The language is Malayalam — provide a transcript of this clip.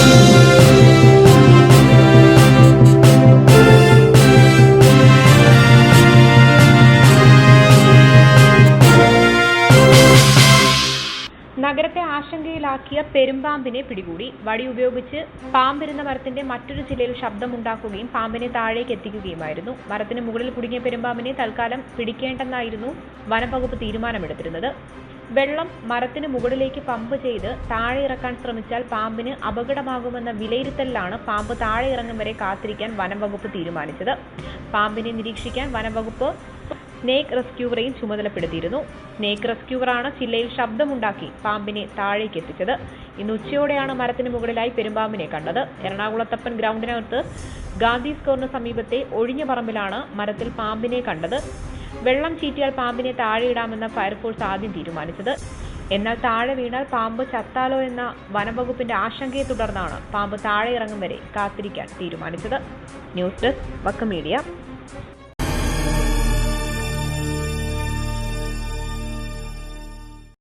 Thank you. നഗരത്തെ ആശങ്കയിലാക്കിയ പെരുമ്പാമ്പിനെ പിടികൂടി. വടി ഉപയോഗിച്ച് പാമ്പിരുന്ന മരത്തിന്റെ മറ്റൊരു ചിലയിൽ ശബ്ദമുണ്ടാക്കുകയും പാമ്പിനെ താഴേക്ക് എത്തിക്കുകയുമായിരുന്നു. മരത്തിന് മുകളിൽ കുടുങ്ങിയ പെരുമ്പാമ്പിനെ തൽക്കാലം പിടിക്കേണ്ടെന്നായിരുന്നു വനംവകുപ്പ് തീരുമാനമെടുത്തിരുന്നത്. വെള്ളം മരത്തിന് മുകളിലേക്ക് പമ്പ് ചെയ്ത് താഴെ ഇറക്കാൻ ശ്രമിച്ചാൽ പാമ്പിന് അപകടമാകുമെന്ന വിലയിരുത്തലിലാണ് പാമ്പ് താഴെ ഇറങ്ങും വരെ കാത്തിരിക്കാൻ വനംവകുപ്പ് തീരുമാനിച്ചത്. പാമ്പിനെ നിരീക്ഷിക്കാൻ വനംവകുപ്പ് സ്നേക്ക് റെസ്ക്യൂവറെയും ചുമതലപ്പെടുത്തിയിരുന്നു. സ്നേക്ക് റെസ്ക്യൂവറാണ് ചില്ലയിൽ ശബ്ദമുണ്ടാക്കി പാമ്പിനെ താഴേക്ക് എത്തിച്ചത്. ഇന്ന് ഉച്ചയോടെയാണ് മരത്തിന് മുകളിലായി പെരുമ്പാമ്പിനെ കണ്ടത്. എറണാകുളത്തപ്പൻ ഗ്രൗണ്ടിനകത്ത് ഗാന്ധി സ്കോറിന് സമീപത്തെ ഒഴിഞ്ഞ പറമ്പിലാണ് മരത്തിൽ പാമ്പിനെ കണ്ടത്. വെള്ളം ചീറ്റിയാൽ പാമ്പിനെ താഴെയിടാമെന്ന ഫയർഫോഴ്സ് ആദ്യം തീരുമാനിച്ചത്. എന്നാൽ താഴെ വീണാൽ പാമ്പ് ചത്താലോ എന്ന വനംവകുപ്പിന്റെ ആശങ്കയെ തുടർന്നാണ് പാമ്പ് താഴെ ഇറങ്ങും വരെ കാത്തിരിക്കാൻ തീരുമാനിച്ചത്. News desk Vakka media.